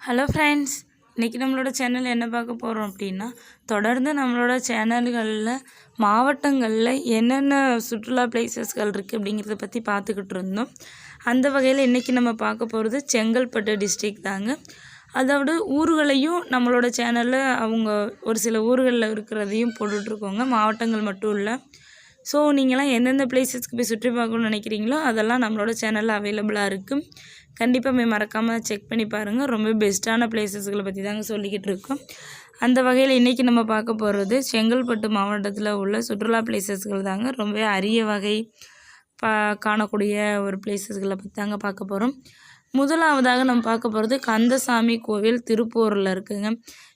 Hello friends இன்றைக்கி நம்மளோட channel என்ன பார்க்க போகிறோம் அப்படின்னா தொடர்ந்து நம்மளோட சேனல்களில் மாவட்டங்களில் என்னென்ன சுற்றுலா பிளேசஸ்கள் இருக்குது அப்படிங்கிறத பற்றி பார்த்துக்கிட்டு இருந்தோம். அந்த வகையில் இன்றைக்கி நம்ம பார்க்க போகிறது செங்கல்பட்டு டிஸ்ட்ரிக் தாங்க. அதோட ஊர்களையும் நம்மளோட சேனலில் அவங்க ஒரு சில ஊர்களில் இருக்கிறதையும் போட்டுட்ருக்கோங்க மாவட்டங்கள் மட்டும் இல்லை. ஸோ நீங்களாம் எந்தெந்த பிளேசஸ்க்கு போய் சுற்றி பார்க்கணும்னு நினைக்கிறீங்களோ அதெல்லாம் நம்மளோட சேனலில் அவைலபிளாக இருக்குது கண்டிப்பாக போய் மறக்காமல் செக் பண்ணி பாருங்கள் ரொம்ப பெஸ்ட்டான பிளேசஸ்களை பற்றி தாங்க சொல்லிக்கிட்டு இருக்கோம். அந்த வகையில் இன்றைக்கி நம்ம பார்க்க போகிறது செங்கல்பட்டு மாவட்டத்தில் உள்ள சுற்றுலா பிளேசஸ்கள் தாங்க. ரொம்ப அரிய வகை பா காணக்கூடிய ஒரு பிளேசஸ்களை பற்றி தாங்க பார்க்க போகிறோம் முதலாவதாக நம்ம பார்க்க போகிறது கந்தசாமி கோவில் திருப்பூரில் இருக்குங்க.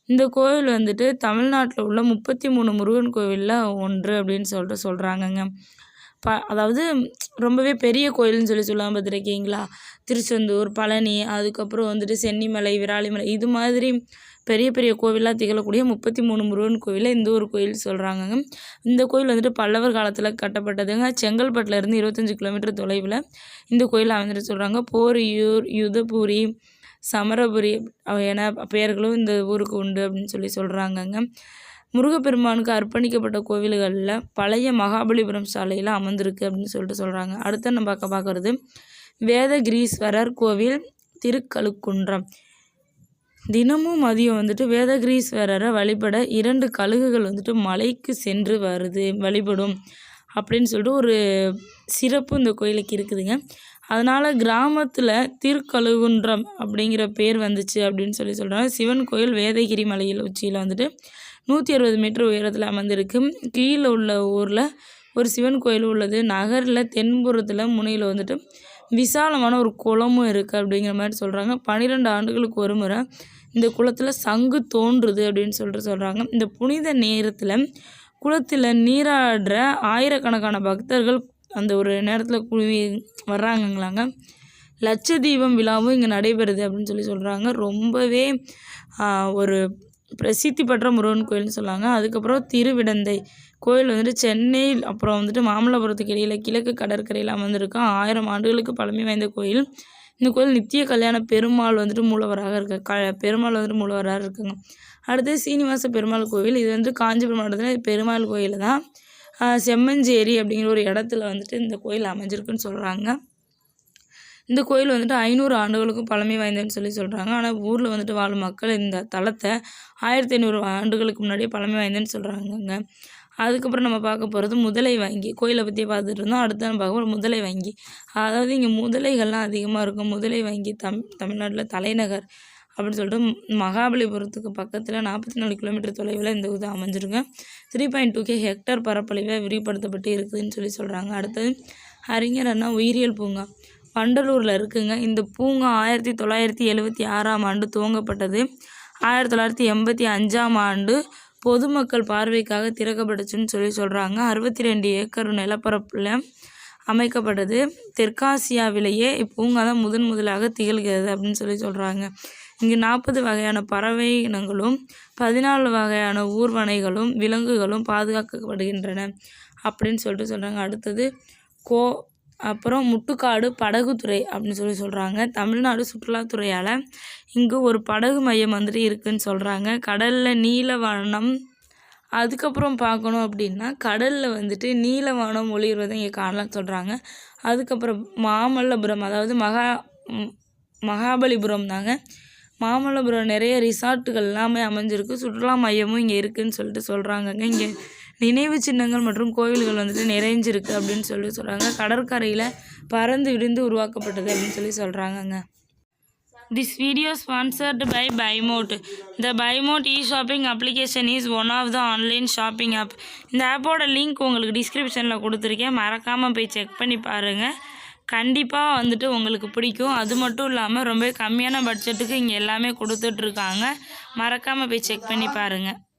இந்த கோவில் வந்துட்டு தமிழ்நாட்டில் உள்ள முப்பத்தி மூணு முருகன் கோவிலில் ஒன்று அப்படின்னு சொல்லிட்டு சொல்கிறாங்கங்க ப அதாவது ரொம்பவே பெரிய கோயில்னு சொல்லி சொல்லாமல் பார்த்துருக்கீங்களா? திருச்செந்தூர் பழனி அதுக்கப்புறம் வந்துட்டு சென்னிமலை விராலிமலை இது மாதிரி பெரிய பெரிய கோவிலாக திகழக்கூடிய முப்பத்தி மூணு முருகன் கோவிலில் இந்த ஒரு கோயில் சொல்கிறாங்கங்க இந்த கோயில் வந்துட்டு பல்லவர் காலத்தில் கட்டப்பட்டதுங்க. செங்கல்பட்டில் இருந்து இருபத்தஞ்சி கிலோமீட்டர் தொலைவில் இந்த கோயில் அமைஞ்சிட்டு சொல்கிறாங்க போரியூர் யுதபுரி சமரபுரி என பெயர்களும் இந்த ஊருக்கு உண்டு அப்படின்னு சொல்லி சொல்கிறாங்கங்க முருகப்பெருமானுக்கு அர்ப்பணிக்கப்பட்ட கோவில்களில் பழைய மகாபலிபுரம் சாலையில் அமர்ந்திருக்கு அப்படின்னு சொல்லிட்டு சொல்கிறாங்க அடுத்து நம்ம பார்க்க பார்க்குறது வேதகிரீஸ்வரர் கோவில் திருக்கழுக்குன்றம். தினமும் மதியம் வந்துட்டு வேதகிரீஸ்வரரை வழிபட இரண்டு கழுகுகள் வந்துட்டு மலைக்கு சென்று வருது வழிபடும் அப்படின்னு சொல்லிட்டு ஒரு சிறப்பு இந்த கோயிலுக்கு இருக்குதுங்க. அதனால் கிராமத்தில் திருக்கழுகுன்றம் அப்படிங்கிற பேர் வந்துச்சு அப்படின்னு சொல்லி சொல்கிறாங்க சிவன் கோயில் வேதகிரி மலையில் உச்சியில் வந்துட்டு நூற்றி அறுபது மீட்டர் உயரத்தில் அமர்ந்திருக்கு. கீழே உள்ள ஊரில் ஒரு சிவன் கோயில் உள்ளது. நகரில் தென்புறத்தில் முனையில் வந்துட்டு விசாலமான ஒரு குளமும் இருக்குது அப்படிங்கிற மாதிரி சொல்கிறாங்க பன்னிரெண்டு ஆண்டுகளுக்கு ஒரு முறை இந்த குளத்தில் சங்கு தோன்றுது அப்படின்னு சொல்லிட்டு சொல்கிறாங்க இந்த புனித நேரத்தில் குளத்தில் நீராடுற ஆயிரக்கணக்கான பக்தர்கள் அந்த ஒரு நேரத்தில் குழுவி வர்றாங்கங்களாங்க. லட்சதீபம் விழாவும் இங்கே நடைபெறுது அப்படின்னு சொல்லி சொல்கிறாங்க ரொம்பவே ஒரு பிரசித்தி பெற்ற முருகன் கோயில்னு சொல்லாங்க. அதுக்கப்புறம் திருவிடந்தை கோயில் வந்துட்டு சென்னை அப்புறம் வந்துட்டு மாமல்லபுரத்துக்கு இடையில் கிழக்கு கடற்கரையில் அமர்ந்திருக்கும் ஆயிரம் ஆண்டுகளுக்கு பழமை வாய்ந்த கோயில். இந்த கோயில் நித்திய கல்யாண பெருமாள் வந்துட்டு மூலவராக இருக்க க பெருமாள் வந்துட்டு மூலவராக இருக்குங்க. அடுத்து சீனிவாச பெருமாள் கோவில். இது வந்து காஞ்சிபுரம் மாவட்டத்தில் பெருமாள் கோயில் தான் செம்மஞ்சேரி அப்படிங்கிற ஒரு இடத்துல வந்துட்டு இந்த கோயில் அமைஞ்சிருக்குன்னு சொல்கிறாங்க இந்த கோயில் வந்துட்டு ஐநூறு ஆண்டுகளுக்கும் பழமை வாய்ந்ததுன்னு சொல்லி சொல்கிறாங்க ஆனால் ஊரில் வந்துட்டு வாழும் மக்கள் இந்த தலத்தை ஆயிரத்தி ஐநூறு ஆண்டுகளுக்கு முன்னாடியே பழமை வாய்ந்ததுன்னு சொல்கிறாங்கங்க அதுக்கப்புறம் நம்ம பார்க்க போகிறது முதலை வங்கி. கோயிலை பற்றி பார்த்துட்டு இருந்தோம். அடுத்து நம்ம பார்க்க போகிறோம் முதலை வங்கி. அதாவது இங்கே முதலைகள்லாம் அதிகமாக இருக்கும். முதலை வங்கி தம் தமிழ்நாட்டில் தலைநகர் அப்படின்னு சொல்லிட்டு மகாபலிபுரத்துக்கு பக்கத்தில் நாற்பத்தி நாலு கிலோமீட்டர் தொலைவில் இந்த இது அமைஞ்சிருங்க. Three point two K hectare பரப்பளவில் விரிவுபடுத்தப்பட்டு இருக்குதுன்னு சொல்லி சொல்கிறாங்க அடுத்தது அறிஞர் அண்ணா உயிரியல் பூங்கா. வண்டலூரில் இருக்குங்க. இந்த பூங்கா ஆயிரத்தி தொள்ளாயிரத்தி எழுபத்தி ஆறாம் ஆண்டு துவங்கப்பட்டது. ஆயிரத்தி தொள்ளாயிரத்தி எண்பத்தி அஞ்சாம் ஆண்டு பொதுமக்கள் பார்வைக்காக திறக்கப்பட்டுச்சுன்னு சொல்லி சொல்கிறாங்க அறுபத்தி ரெண்டு ஏக்கர் நிலப்பரப்பில் அமைக்கப்பட்டது. தெற்காசியாவிலேயே இப்பூங்கா தான் முதன் முதலாக திகழ்கிறது அப்படின்னு சொல்லி சொல்கிறாங்க இங்கு நாற்பது வகையான பறவை இனங்களும் பதினாலு வகையான ஊர்வனைகளும் விலங்குகளும் பாதுகாக்கப்படுகின்றன. அப்படின்னு சொல்லிட்டு சொல்கிறாங்க அடுத்தது கோ அப்புறம் முட்டுக்காடு படகுத்துறை அப்படின்னு சொல்லி சொல்கிறாங்க தமிழ்நாடு சுற்றுலாத்துறையால் இங்கு ஒரு படகு மையம் வந்துட்டு இருக்குதுன்னு சொல்கிறாங்க கடலில் நீல நீலவானம் அதுக்கப்புறம் பார்க்கணும் அப்படின்னா கடலில் வந்துட்டு நீலவானம் ஒளிர்வதை இங்கே காணலாம்னு சொல்கிறாங்க அதுக்கப்புறம் மாமல்லபுரம் அதாவது மகா மகாபலிபுரம் தாங்க மாமல்லபுரம் நிறைய ரிசார்ட்டுகள் எல்லாமே அமைஞ்சிருக்கு. சுற்றுலா மையமும் இங்கே இருக்குதுன்னு சொல்லிட்டு சொல்கிறாங்கங்க இங்கே நினைவு சின்னங்கள் மற்றும் கோவில்கள் வந்துட்டு நிறைஞ்சிருக்கு அப்படின்னு சொல்லி சொல்கிறாங்க கடற்கரையில் பறந்து விரிந்து உருவாக்கப்பட்டது அப்படின்னு சொல்லி சொல்கிறாங்கங்க this video sponsored by Bymod the Bymod e shopping application is one of the online shopping app இந்த ஆப்போட லிங்க் உங்களுக்கு டிஸ்கிரிப்ஷனில் கொடுத்துருக்கேன். மறக்காமல் போய் செக் பண்ணி பாருங்கள் கண்டிப்பாக வந்துட்டு உங்களுக்கு பிடிக்கும். அது மட்டும் இல்லாமல் ரொம்ப கம்மியான பட்ஜெட்டுக்கு இங்கே எல்லாமே கொடுத்துட்ருக்காங்க மறக்காமல் போய் செக் பண்ணி பாருங்கள்